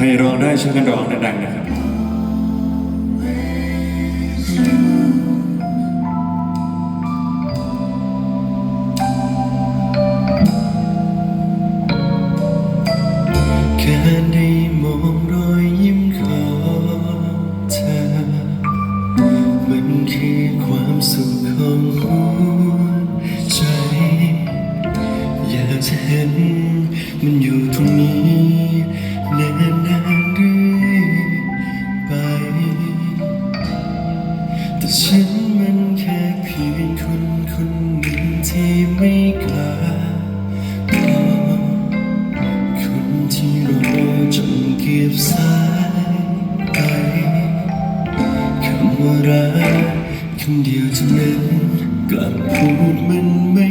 ใครร้องได้ช่วยกันร้องดังๆนะครับ ว่ารักคำเดียวจะนั้นกลับพูดมันไม่